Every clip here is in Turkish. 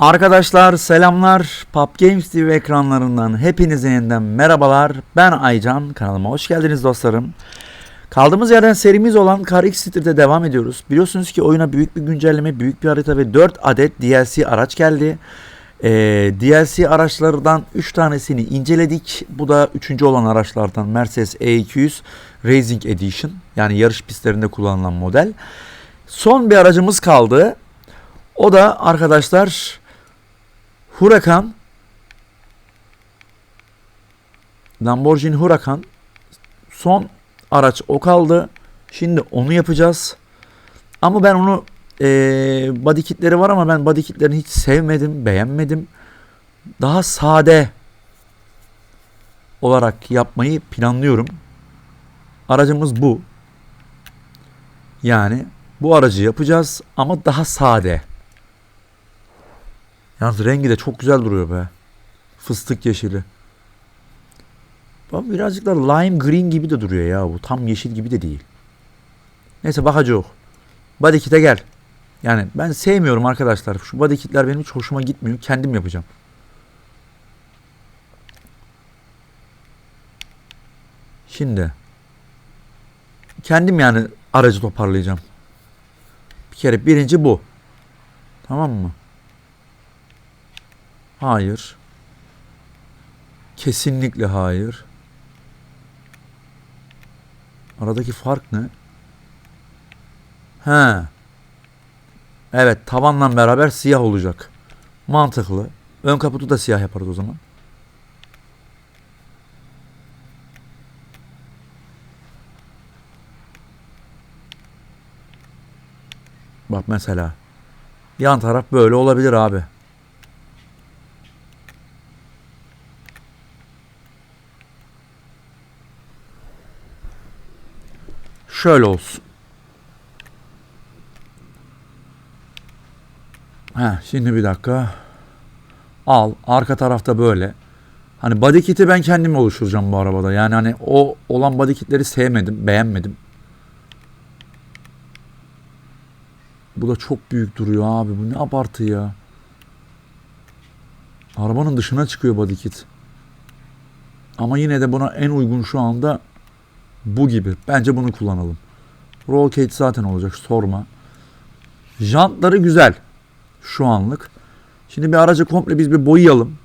Arkadaşlar selamlar. Pub Games TV ekranlarından hepinize yeniden merhabalar. Ben Aycan. Kanalıma hoş geldiniz dostlarım. Kaldığımız yerden serimiz olan Car X Street'e devam ediyoruz. Biliyorsunuz ki oyuna büyük bir güncelleme, büyük bir harita ve 4 adet DLC araç geldi. Ee, DLC araçlardan 3 tanesini inceledik. Bu da 3. olan araçlardan Mercedes E200 Racing Edition. Yani yarış pistlerinde kullanılan model. Son bir aracımız kaldı. O da arkadaşlar Huracan Lamborghini Huracan son araç o kaldı. Şimdi onu yapacağız. Ama ben onu eee body kitleri var ama ben body kitlerini hiç sevmedim, beğenmedim. Daha sade olarak yapmayı planlıyorum. Aracımız bu. Yani bu aracı yapacağız ama daha sade. Yalnız rengi de çok güzel duruyor be. Fıstık yeşili. Bak birazcık da lime green gibi de duruyor ya bu. Tam yeşil gibi de değil. Neyse bakacağız. Body kit'e gel. Yani ben sevmiyorum arkadaşlar. Şu body kit'ler benim hiç hoşuma gitmiyor. Kendim yapacağım. Şimdi kendim yani aracı toparlayacağım. Bir kere birinci bu. Tamam mı? Hayır. Kesinlikle hayır. Aradaki fark ne? He. Evet tavanla beraber siyah olacak. Mantıklı. Ön kaputu da siyah yaparız o zaman. Bak mesela. Yan taraf böyle olabilir abi. Şöyle olsun. Heh, şimdi bir dakika. Al. Arka tarafta böyle. Hani body kit'i ben kendim oluşturacağım bu arabada. Yani hani o olan body kit'leri sevmedim, beğenmedim. Bu da çok büyük duruyor abi. Bu ne abartı ya. Arabanın dışına çıkıyor body kit. Ama yine de buna en uygun şu anda bu gibi. Bence bunu kullanalım. Roll cage zaten olacak sorma. Jantları güzel. Şu anlık. Şimdi bir aracı komple biz bir boyayalım.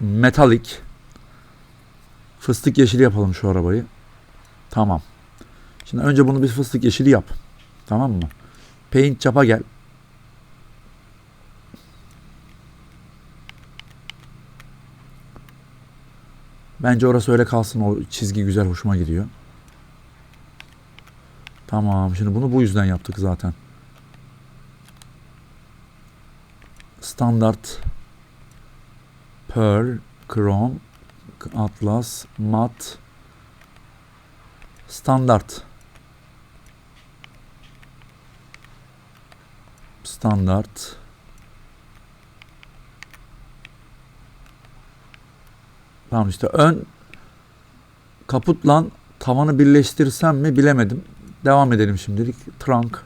Metalik. Fıstık yeşili yapalım şu arabayı. Tamam. Şimdi önce bunu bir fıstık yeşili yap. Tamam mı? Paint çapa gel. Bence orası öyle kalsın. O çizgi güzel hoşuma gidiyor. Tamam. Şimdi bunu bu yüzden yaptık zaten. Standart Pearl, Chrome, Atlas, Mat Standart Standart Tamam işte ön kaputla tavanı birleştirsem mi bilemedim. Devam edelim şimdilik. Trunk.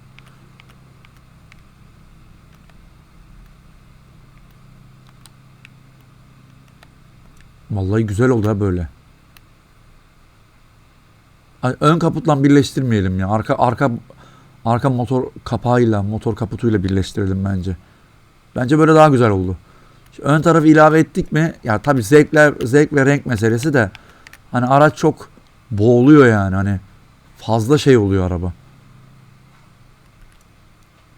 Vallahi güzel oldu ha böyle. Ön kaputla birleştirmeyelim ya. Arka arka arka motor kapağıyla, motor kaputuyla birleştirelim bence. Bence böyle daha güzel oldu. Ön tarafı ilave ettik mi? Ya tabii zevkler, zevk ve renk meselesi de hani araç çok boğuluyor yani hani fazla şey oluyor araba.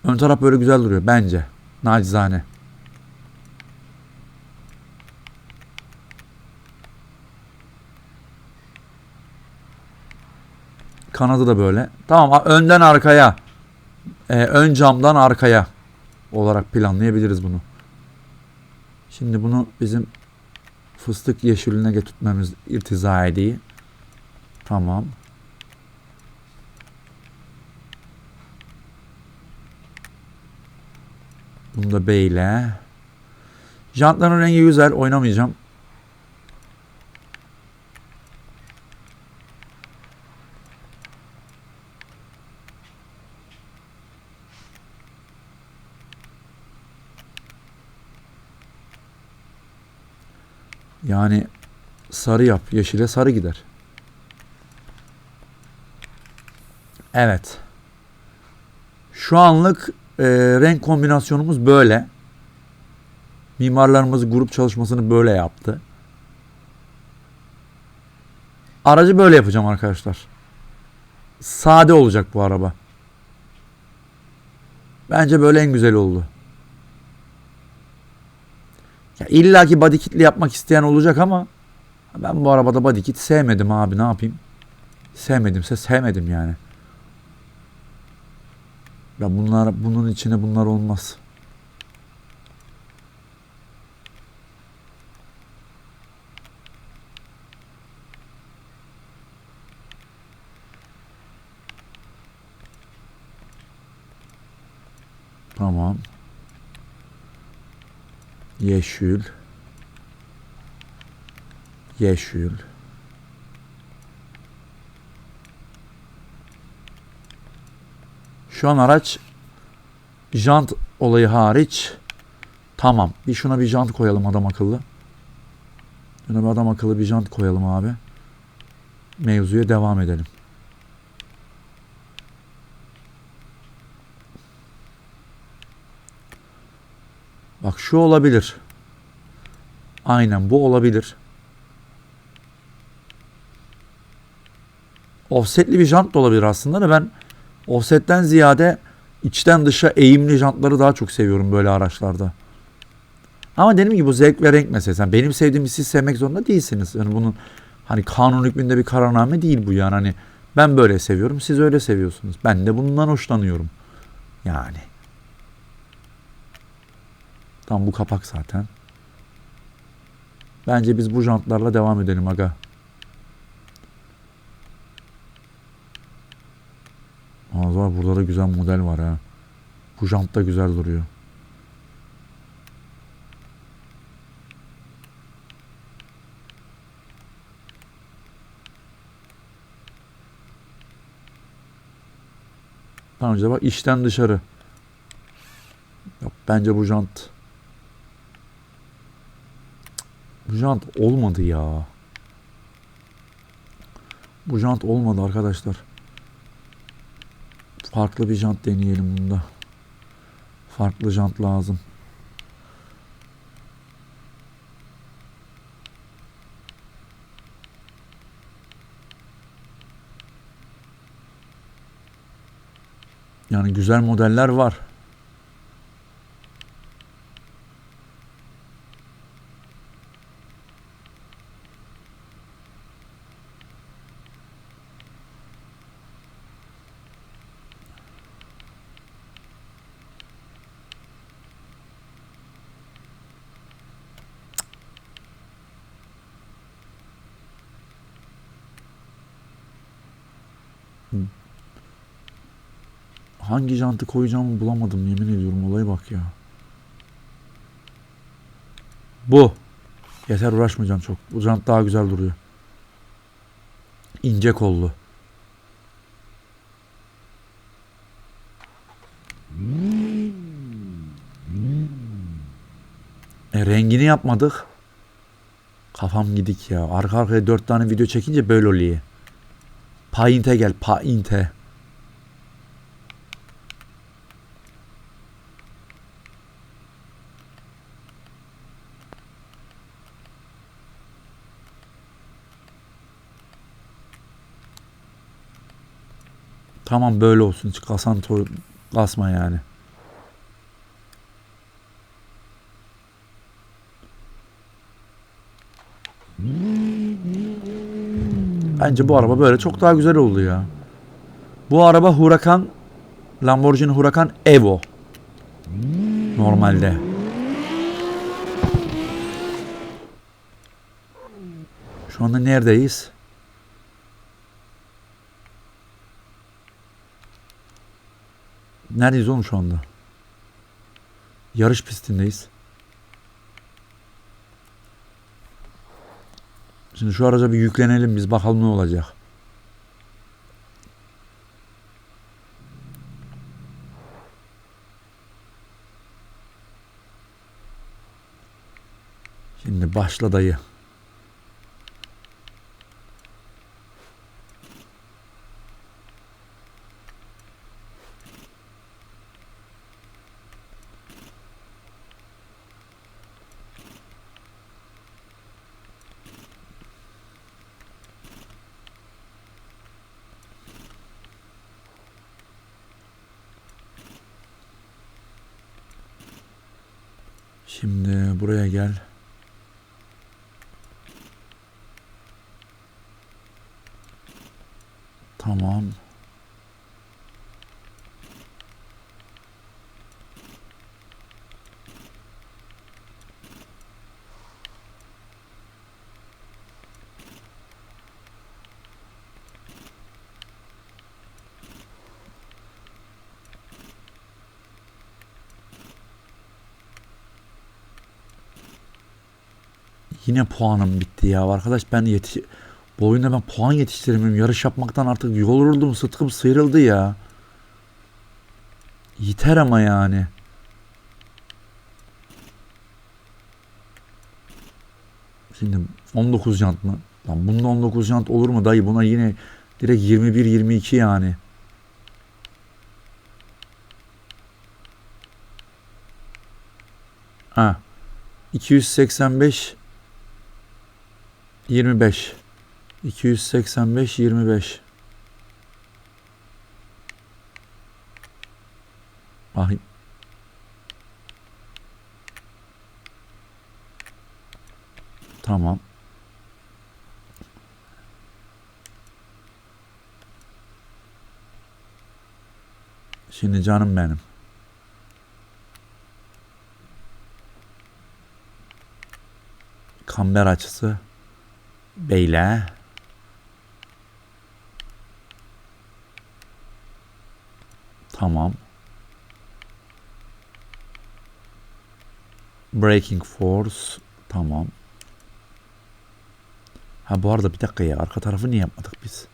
Ön taraf böyle güzel duruyor bence. Nacizane. Kanadı da böyle. Tamam önden arkaya. Ee, ön camdan arkaya olarak planlayabiliriz bunu. Şimdi bunu bizim fıstık yeşiline getirtmemiz irtiza ediyor. Tamam. Bunu da B ile. Jantların rengi güzel. Oynamayacağım. Yani sarı yap. Yeşile sarı gider. Evet. Şu anlık e, renk kombinasyonumuz böyle. Mimarlarımız grup çalışmasını böyle yaptı. Aracı böyle yapacağım arkadaşlar. Sade olacak bu araba. Bence böyle en güzel oldu. İlla ki body kitli yapmak isteyen olacak ama ben bu arabada body kit sevmedim abi ne yapayım? Sevmedimse sevmedim yani. Ya bunlar bunun içine bunlar olmaz. Tamam. Yeşil. Yeşil. Şu an araç jant olayı hariç tamam. Bir şuna bir jant koyalım adam akıllı. Şuna bir adam akıllı bir jant koyalım abi. Mevzuya devam edelim. Bak şu olabilir. Aynen bu olabilir. Offsetli bir jant da olabilir aslında da ben offsetten ziyade içten dışa eğimli jantları daha çok seviyorum böyle araçlarda. Ama dediğim gibi bu zevk ve renk meselesi. Yani benim sevdiğimi siz sevmek zorunda değilsiniz. Yani bunun hani kanun hükmünde bir kararname değil bu yani. Hani ben böyle seviyorum, siz öyle seviyorsunuz. Ben de bundan hoşlanıyorum. Yani. Tam bu kapak zaten. Bence biz bu jantlarla devam edelim aga. Var burada da güzel model var ha. Bu jant da güzel duruyor. Tamam işte bak içten dışarı. Yok bence bu jant. Bu jant olmadı ya. Bu jant olmadı arkadaşlar. Farklı bir jant deneyelim bunda. Farklı jant lazım. Yani güzel modeller var. Hangi jantı koyacağımı bulamadım yemin ediyorum olaya bak ya. Bu. Yeter uğraşmayacağım çok. Bu jant daha güzel duruyor. İnce kollu. E rengini yapmadık. Kafam gidik ya. Arka arkaya dört tane video çekince böyle oluyor. Paint'e gel. Paint'e. Tamam böyle olsun. Hiç kasan kasma yani. Bence bu araba böyle çok daha güzel oldu ya. Bu araba Huracan Lamborghini Huracan Evo. Normalde. Şu anda neredeyiz? Neredeyiz oğlum şu anda? Yarış pistindeyiz. Şimdi şu araca bir yüklenelim biz bakalım ne olacak. Şimdi başla dayı. Şimdi buraya gel. Tamam. Yine puanım bitti ya. Arkadaş ben yetiş bu oyunda ben puan yetiştiremiyorum. Yarış yapmaktan artık yoruldum. Sıtkım sıyrıldı ya. Yeter ama yani. Şimdi 19 jant mı? Lan bunda 19 jant olur mu dayı? Buna yine direkt 21-22 yani. Ha. 285 25 285 25 Bakayım. Tamam. Şimdi canım benim. Kamber açısı. Beyle. Tamam. Breaking Force. Tamam. Ha bu arada bir dakika ya. Arka tarafı niye yapmadık biz?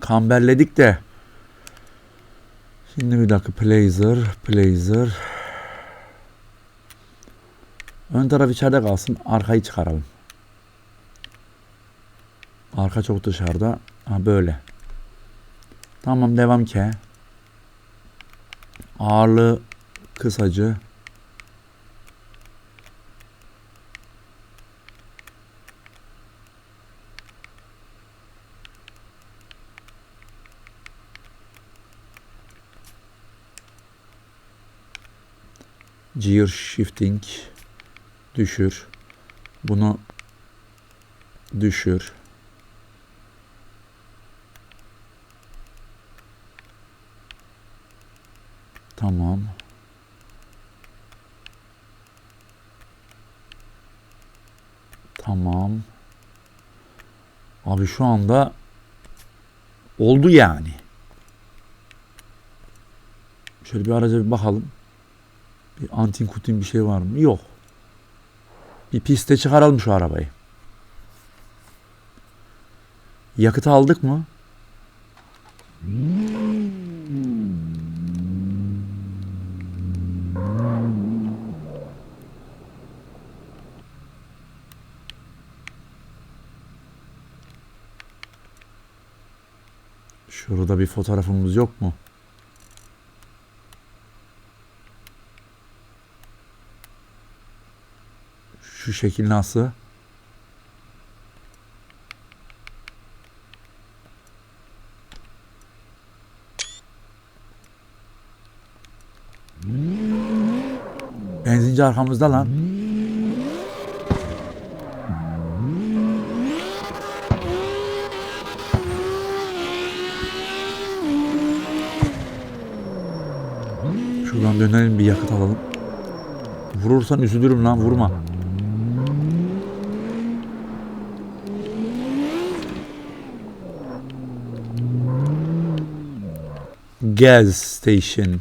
Kamberledik de. Şimdi bir dakika. Placer. Placer. Ön taraf içeride kalsın. Arkayı çıkaralım. Arka çok dışarıda. Ha böyle. Tamam devam ki. Ağırlığı kısacı. Gear shifting düşür. Bunu düşür. Tamam. Tamam. Abi şu anda oldu yani. Şöyle bir araca bir bakalım. Bir antin kutin bir şey var mı? Yok. Bir piste çıkaralım şu arabayı. Yakıtı aldık mı? Şurada bir fotoğrafımız yok mu? Şu şekil nasıl? Benzinci arkamızda lan. Şuradan dönelim bir yakıt alalım. Vurursan üzülürüm lan vurma. Gas station.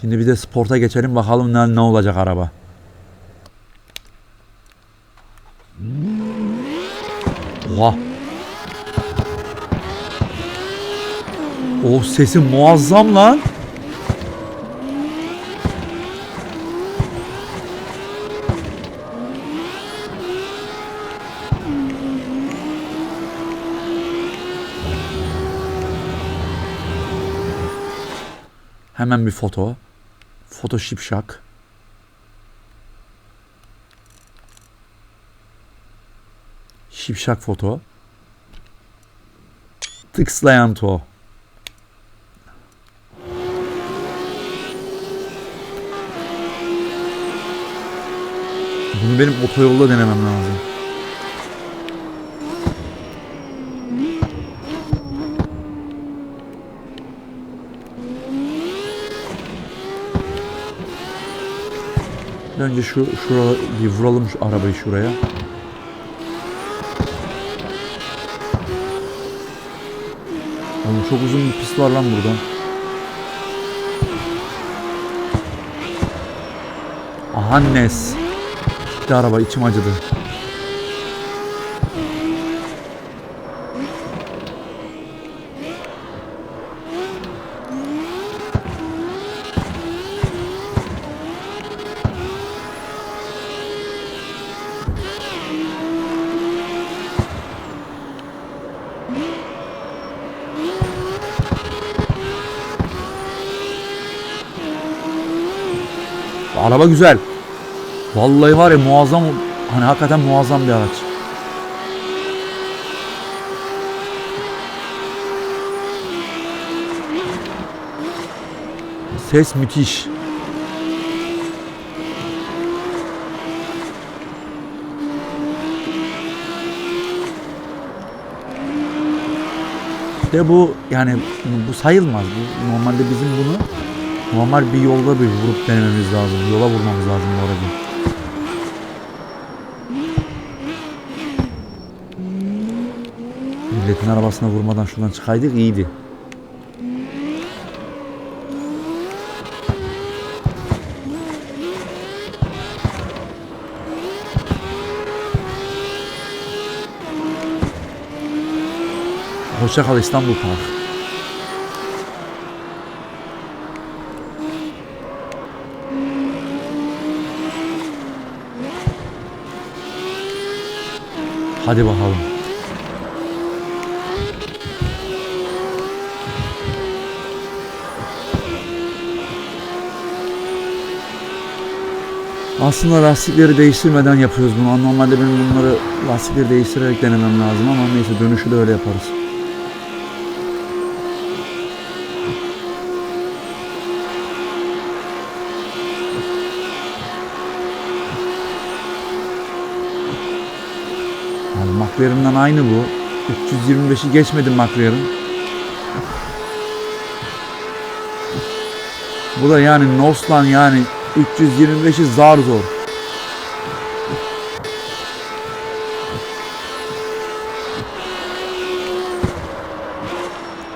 Şimdi bir de sporta geçelim bakalım ne, ne olacak araba. Oha. O sesi muazzam lan. Hemen bir foto. Foto şipşak. Şipşak foto. Tıkslayan to. Bunu benim otoyolda denemem lazım. Önce şu şuraya bir vuralım şu arabayı şuraya. Oğlum çok uzun bir pist var lan burada. Ahannes. Gitti araba içim acıdı. Araba güzel. Vallahi var ya muazzam hani hakikaten muazzam bir araç. Ses müthiş. De bu yani bu sayılmaz. Normalde bizim bunu normal bir yolda bir vurup denememiz lazım. Yola vurmamız lazım bu aracı. Milletin arabasına vurmadan şuradan çıkaydık iyiydi. Hoşça kal İstanbul Park. Hadi bakalım. Aslında lastikleri değiştirmeden yapıyoruz bunu. Normalde benim bunları lastikleri değiştirerek denemem lazım ama neyse dönüşü de öyle yaparız. McLaren'dan aynı bu. 325'i geçmedi McLaren. Bu da yani Noslan yani 325'i zar zor.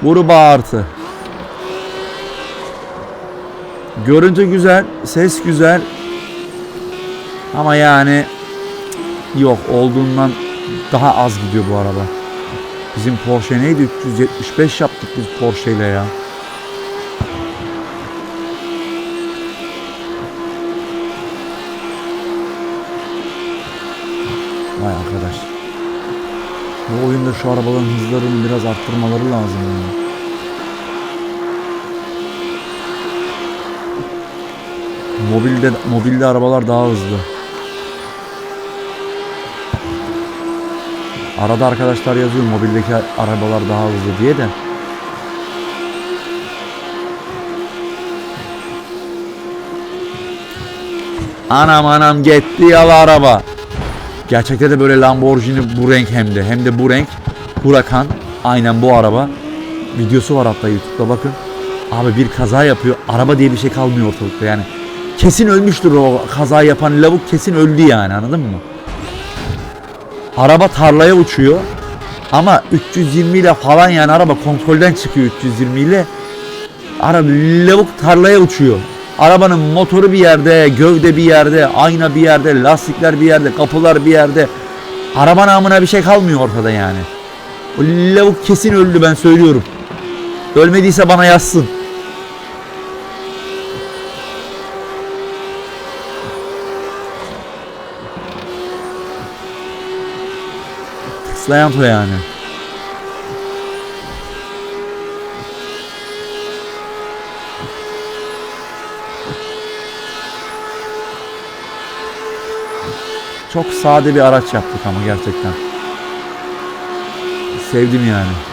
Vuru bağırtı. Görüntü güzel, ses güzel. Ama yani yok olduğundan daha az gidiyor bu araba. Bizim Porsche neydi? 375 yaptık biz Porsche ile ya. Vay arkadaş. Bu oyunda şu arabaların hızlarını biraz arttırmaları lazım yani. Mobilde mobilde arabalar daha hızlı. Arada arkadaşlar yazıyor mobildeki arabalar daha hızlı diye de. Anam anam gitti yalı araba. Gerçekte de böyle Lamborghini bu renk hem de. Hem de bu renk. Huracan. Aynen bu araba. Videosu var hatta YouTube'da bakın. Abi bir kaza yapıyor. Araba diye bir şey kalmıyor ortalıkta yani. Kesin ölmüştür o kaza yapan lavuk kesin öldü yani anladın mı? Araba tarlaya uçuyor. Ama 320 ile falan yani araba kontrolden çıkıyor 320 ile. Araba lavuk tarlaya uçuyor. Arabanın motoru bir yerde, gövde bir yerde, ayna bir yerde, lastikler bir yerde, kapılar bir yerde. Araba namına bir şey kalmıyor ortada yani. O lavuk kesin öldü ben söylüyorum. Ölmediyse bana yazsın. Tıslayan to yani. Çok sade bir araç yaptık ama gerçekten. Sevdim yani.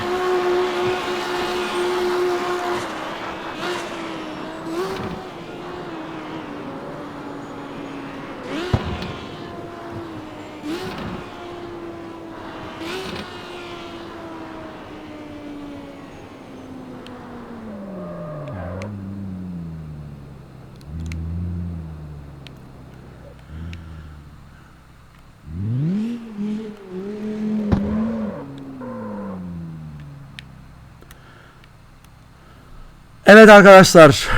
Evet arkadaşlar.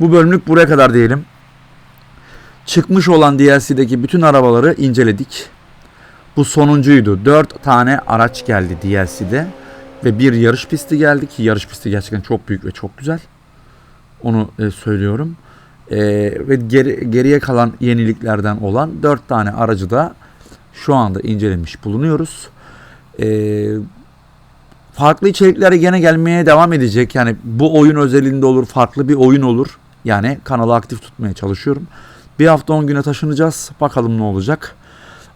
Bu bölümlük buraya kadar diyelim. Çıkmış olan DLC'deki bütün arabaları inceledik. Bu sonuncuydu. 4 tane araç geldi DLC'de. Ve bir yarış pisti geldi ki yarış pisti gerçekten çok büyük ve çok güzel. Onu e, söylüyorum. E, ve geri, geriye kalan yeniliklerden olan 4 tane aracı da şu anda incelemiş bulunuyoruz. E, farklı içeriklere gene gelmeye devam edecek. Yani bu oyun özelinde olur, farklı bir oyun olur. Yani kanalı aktif tutmaya çalışıyorum. Bir hafta 10 güne taşınacağız. Bakalım ne olacak.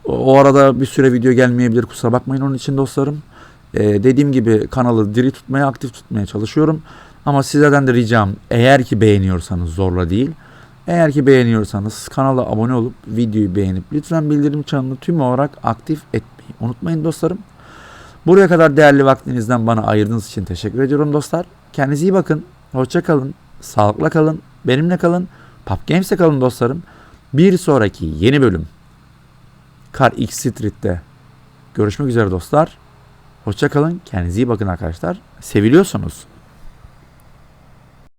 O, arada bir süre video gelmeyebilir. Kusura bakmayın onun için dostlarım. Ee, dediğim gibi kanalı diri tutmaya, aktif tutmaya çalışıyorum. Ama sizlerden de ricam eğer ki beğeniyorsanız zorla değil. Eğer ki beğeniyorsanız kanala abone olup videoyu beğenip lütfen bildirim çanını tüm olarak aktif etmeyi unutmayın dostlarım. Buraya kadar değerli vaktinizden bana ayırdığınız için teşekkür ediyorum dostlar. Kendinize iyi bakın. Hoşça kalın. Sağlıkla kalın. Benimle kalın. Pub Games'te kalın dostlarım. Bir sonraki yeni bölüm Car X Street'te görüşmek üzere dostlar. Hoşça kalın. Kendinize iyi bakın arkadaşlar. Seviliyorsunuz.